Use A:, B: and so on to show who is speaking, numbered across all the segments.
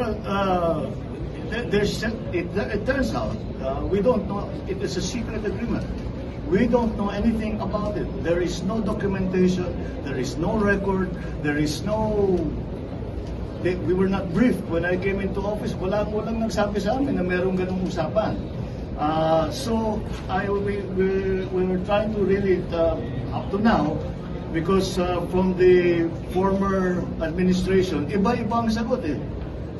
A: Well, uh, there- there's, it, it turns out, uh, we don't know, it is a secret agreement. We don't know anything about it. There is no documentation, there is no record, there is no they, we were not briefed when I came into office. Wala walang nagsabi sa amin na merong ganung usapan. Uh, so I we, we, we were trying to really uh, up to now because uh, from the former administration iba-iba ang sagot eh.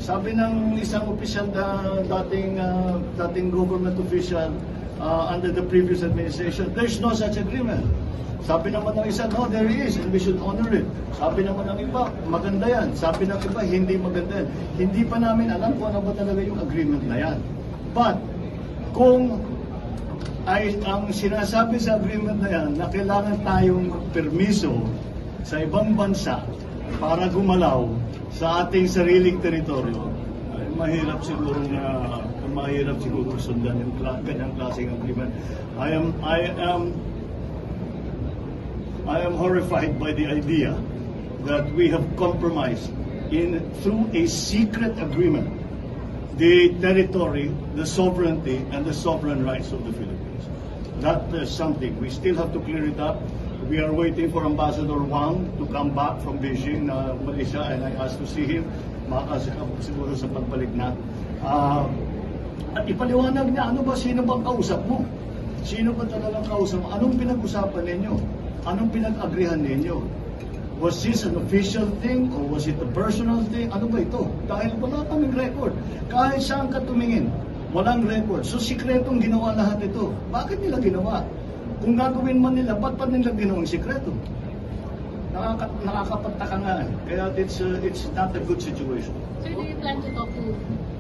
A: Sabi ng isang opisyal na dating uh, dating government official uh, under the previous administration, there's no such agreement. Sabi naman ng isa, no, there is, and we should honor it. Sabi naman ng iba, maganda yan. Sabi ng iba, hindi maganda yan. Hindi pa namin alam kung ano ba talaga yung agreement na yan. But, kung ay ang sinasabi sa agreement na yan na kailangan tayong permiso sa ibang bansa para gumalaw sa ating sariling teritoryo, ay mahirap siguro na mahirap siguro sundan yung ganyang klaseng agreement. I am I am I am horrified by the idea that we have compromised in through a secret agreement the territory, the sovereignty, and the sovereign rights of the Philippines. That is something. We still have to clear it up. We are waiting for Ambassador Wang to come back from Beijing, uh, Malaysia, and I asked to see him. Makakasakap siguro sa pagbalik na. Uh, at ipaliwanag niya, ano ba, sino bang kausap mo? Sino ba talagang kausap mo? Anong pinag-usapan ninyo? Anong pinag-agrihan ninyo? Was this an official thing or was it a personal thing? Ano ba ito? Dahil wala kaming record. Kahit saan ka tumingin, walang record. So sikretong ginawa lahat ito. Bakit nila ginawa? Kung gagawin man nila, ba't pa nila ginawang sikreto? Nakaka nakakapagtaka nga eh. Kaya it's, uh, it's not a good situation.
B: Sir, do you plan to talk to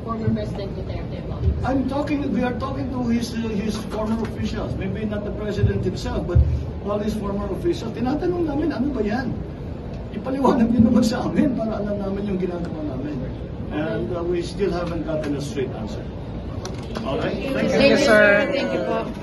B: former President Duterte about this?
A: I'm talking, we are talking to his, uh, his former officials. Maybe not the president himself, but all his former officials. Tinatanong namin, ano ba yan? Ipaliwanag niyo naman sa amin para alam namin yung ginagawa namin. And uh, we still haven't gotten a straight answer. All right? Thank you.
C: Thank you, sir. Thank you po.